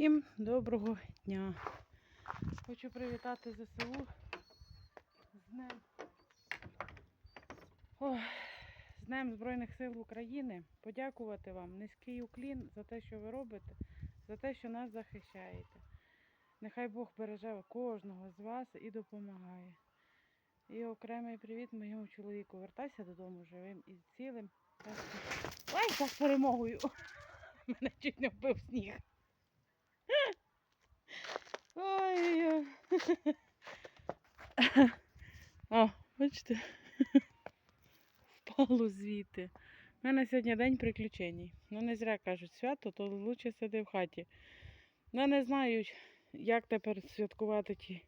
Всім доброго дня. Хочу привітати ЗСУ з Днем. Ой, з Днем Збройних сил України. Подякувати вам низький уклін за те, що ви робите, за те, що нас захищаєте. Нехай Бог береже кожного з вас і допомагає. І окремий привіт моєму чоловіку. Вертайся додому живим і цілим. Ой, так перемогою. Мене чуть не вбив сніг. Ой. О, бачите? Впало звідти. У мене сьогодні день приключень. Ну, не зря кажуть свято, то лучше сиди в хаті. Ну, не знаю, як тепер святкувати ті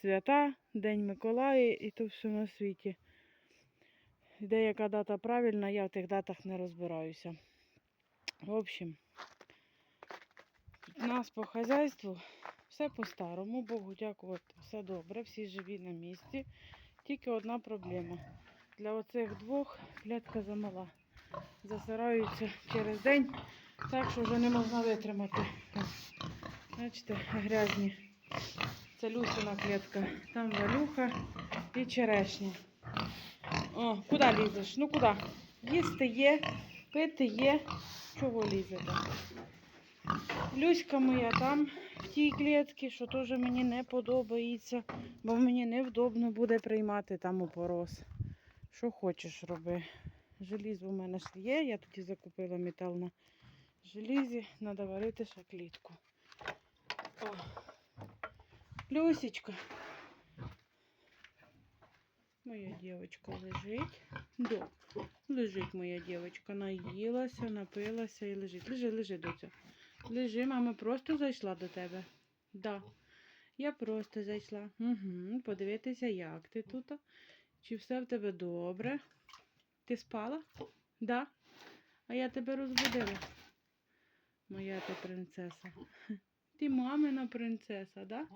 свята, День Миколая і то все на світі. Деяка дата правильна, я в тих датах не розбираюся. В общем, у нас по хазяйству все по-старому, Богу дякувати, все добре, всі живі на місці. Тільки одна проблема. Для оцих двох клітка замала. Засираються через день, так що вже не можна витримати. Бачите, грязні. Це Люсина клітка. Там валюха і черешня. О, куди лізеш? Ну куди? Їсти є, пити є. Чого лізете? Люська моя там тій клітці, що теж мені не подобається, бо мені невдобно буде приймати там опорос. Що хочеш роби. Желізо у мене ж є, я тоді закупила метал на желізі, треба варити ще клітку. О. Люсічка. Моя дівчинка лежить. Да. Лежить моя дівчинка, наїлася, напилася і лежить. Лежи, лежи, доця. Лежи, мама просто зайшла до тебе. Да. Я просто зайшла. Угу. Подивитися, як ти тут. Чи все в тебе добре? Ти спала? Да? А я тебе розбудила. Моя ти принцеса. Ти мамина принцеса, да?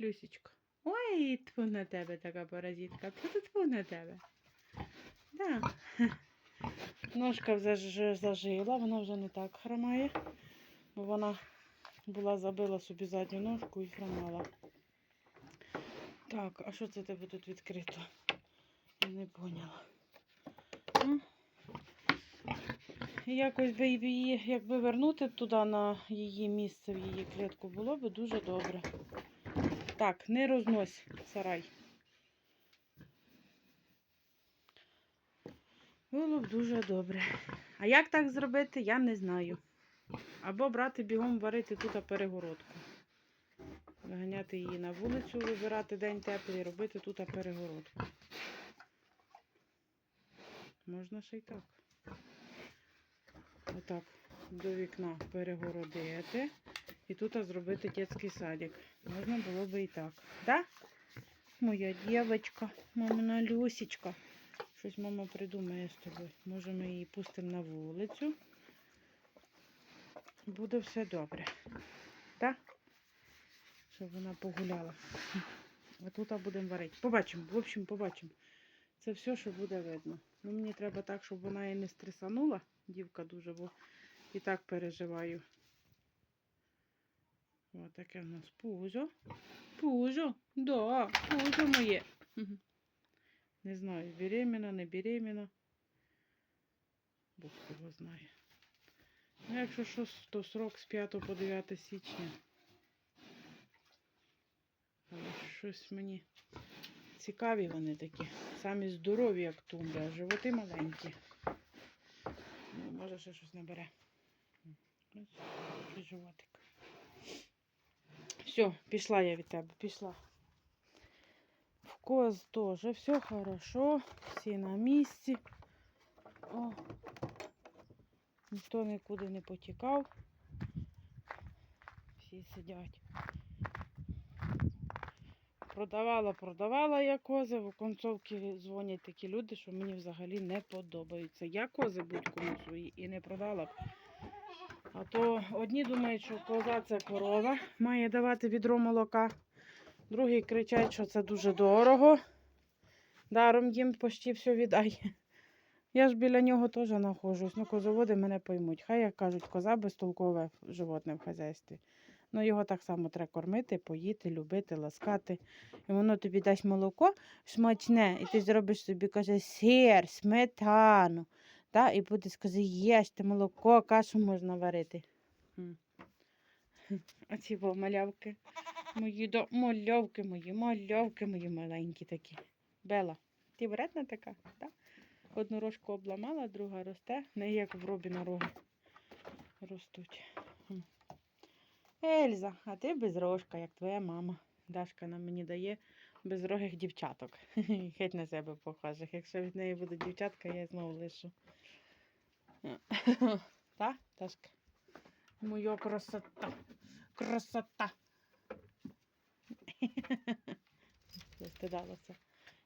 Люсічка. Ой, тьфу на тебе така паразитка. Тьфу тьфу на тебе. Да. Ножка вже зажила, вона вже не так хромає, бо вона була забила собі задню ножку і хромала. Так, а що це тебе тут відкрито? Я не поняла. М? Якось би її, якби вернути туди на її місце, в її клітку, було б дуже добре. Так, не рознось сарай. Було б дуже добре. А як так зробити, я не знаю. Або брати бігом варити тут перегородку. Виганяти її на вулицю, вибирати день теплий, робити тут перегородку. Можна ще й так. Отак до вікна перегородити. І тут зробити дитячий садик. Можна було би і так. Да? Моя дівчинка, мамина Люсічка. Щось мама придумає з тобою. Може ми її пустимо на вулицю. Буде все добре. Так? Щоб вона погуляла. А тут будемо варити. Побачимо, в общем, побачимо. Це все, що буде видно. Ну, мені треба так, щоб вона і не стресанула. Дівка дуже, бо і так переживаю. Ось таке в нас пузо. Пузо, да, пузо моє. Не знаю, беременна, не беременна. Бог його знає. Ну, якщо що, то срок з 5 по 9 січня. Але щось мені цікаві вони такі. Самі здорові, як тумби, а животи маленькі. Ну, може ще щось набере. Ось, животик. Все, пішла я від тебе, пішла. В коз теж все хорошо, всі на місці. О, ніхто нікуди не потікав. Всі сидять. Продавала, продавала я кози. В концовці дзвонять такі люди, що мені взагалі не подобаються. Я кози будь-кому свої і не продала б. А то одні думають, що коза це корова, має давати відро молока. Другі кричать, що це дуже дорого. Даром їм почти все віддай. Я ж біля нього теж знаходжусь. Ну, козоводи мене поймуть. Хай, як кажуть, коза безтолкове животне в хазяйстві. Ну, його так само треба кормити, поїти, любити, ласкати. І воно тобі дасть молоко смачне, і ти зробиш собі, каже, сир, сметану. Та? І буде сказати, їжте молоко, кашу можна варити. Оці бо малявки. Мої до... мальовки мої, мальовки мої маленькі такі. Бела, ти вредна така, так? Одну рожку обламала, друга росте, не як в робі роги ростуть. Ельза, а ти безрожка, як твоя мама. Дашка нам мені дає безрогих дівчаток. Геть на себе похожих. Якщо від неї будуть дівчатка, я знову лишу. Та, Дашка? Моя красота. Красота. Застидалася.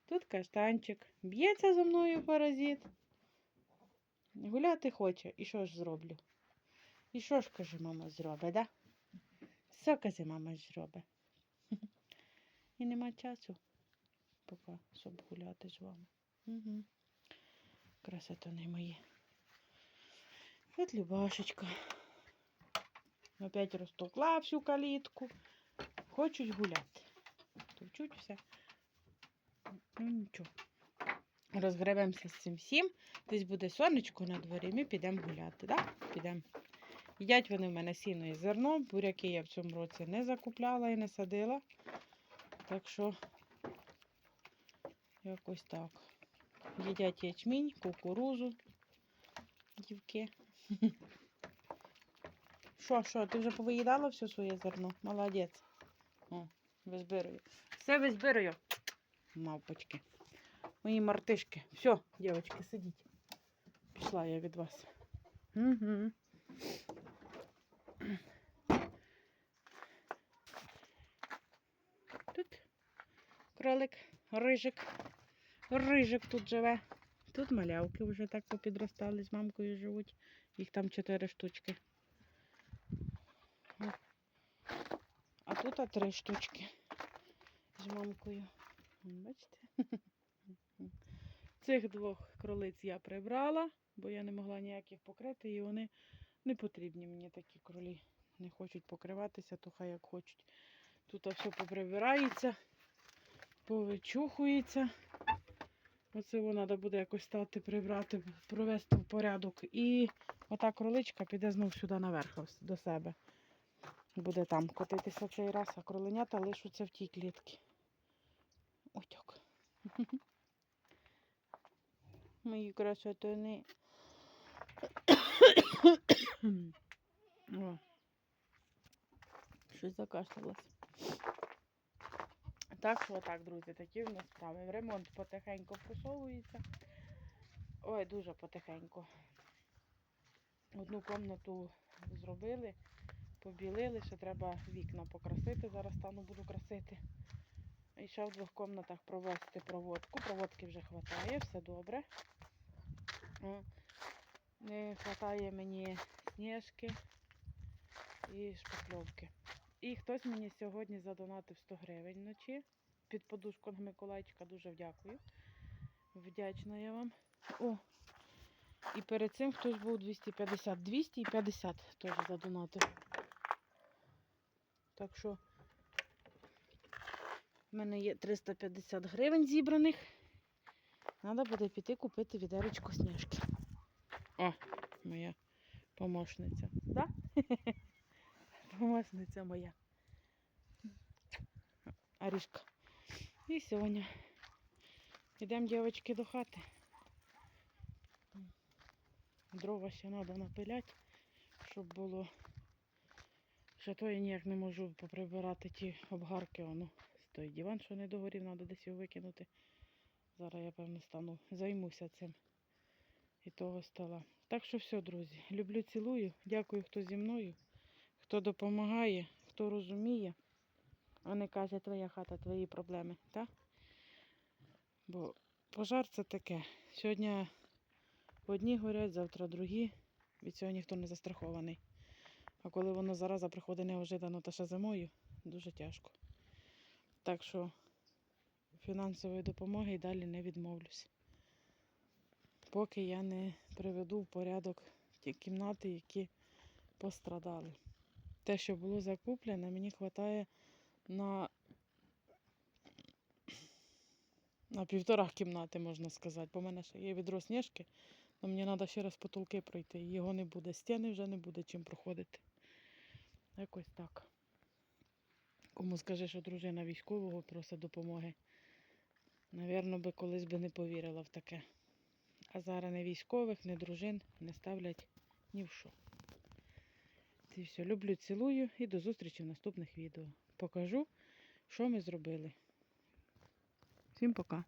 Тут каштанчик. Б'ється за мною паразит. Гуляти хоче. І що ж зроблю? І що ж, каже, мама зробить, да? Все, каже, мама зробить. І нема часу поки, щоб гуляти з вами. Угу. Красотони мої. От Любашечка. Опять розтовкла всю калітку. Хочуть гуляти. Товчуть все. Ну нічого. Розгребемося з цим всім. Десь буде сонечко на дворі, ми підемо гуляти, да? Підемо. Їдять вони в мене сіно і зерно. Буряки я в цьому році не закупляла і не садила. Так що якось так. Їдять ячмінь, кукурузу. Дівки. Що, що, ти вже повиїдала все своє зерно? Молодець. О, визбирую. Все визбирую. Мавпочки. Мої мартишки. Все, дівчатки, сидіть. Пішла я від вас. Угу. Тут кролик, рижик. Рижик тут живе. Тут малявки вже так попідростали, з мамкою живуть. Їх там чотири штучки. А тут а три штучки з мамкою. Бачите? Цих двох кролиць я прибрала, бо я не могла ніяких покрити, і вони не потрібні мені такі кролі. Не хочуть покриватися, то хай як хочуть. Тут все поприбирається, повичухується. Оце воно треба буде якось стати, прибрати, провести в порядок. І ота кроличка піде знов сюди наверх до себе. Буде там котитися цей раз, а кроленята лишуться в тій клітці. Ой. Мої красотини. Щось закашлялась. Так що так, друзі, такі в нас справи. Ремонт потихеньку просовується. Ой, дуже потихеньку. Одну комнату зробили, побілили, ще треба вікна покрасити. Зараз стану буду красити. І ще в двох комнатах провести проводку. Проводки вже вистачає, все добре. Не вистачає мені сніжки і шпакльовки. І хтось мені сьогодні задонатив 100 гривень вночі під подушку на Миколайчика. Дуже дякую. Вдячна я вам. О! І перед цим хтось був 250. 250 теж задонатив. Так що в мене є 350 гривень зібраних. Треба буде піти купити відеречко сніжки. О, моя помощниця. Да? Помощниця моя. Арішка. І Соня. Йдемо, дівчатки, до хати. Дрова ще треба напиляти, щоб було. Ще то я ніяк не можу поприбирати ті обгарки. Воно той диван, що не догорів, треба десь його викинути. Зараз я, певно, стану, займуся цим і того стола. Так що все, друзі. Люблю, цілую. Дякую, хто зі мною, хто допомагає, хто розуміє, а не каже, твоя хата, твої проблеми. так? Бо пожар це таке. Сьогодні одні горять, завтра другі. Від цього ніхто не застрахований. А коли воно зараза приходить неожиданно та ще зимою, дуже тяжко. Так що фінансової допомоги і далі не відмовлюсь. поки я не приведу в порядок ті кімнати, які пострадали. Те, що було закуплене, мені вистачає на, на півтора кімнати, можна сказати. Бо в мене ще є відро сніжки, але мені треба ще раз потолки пройти. Його не буде. Стіни вже не буде чим проходити. Якось так. Кому скажи, що дружина військового просить допомоги. Навірно, би колись би не повірила в таке. А зараз не військових, не дружин не ставлять ні в що. Це все. Люблю, цілую і до зустрічі в наступних відео. Покажу, що ми зробили. Всім пока.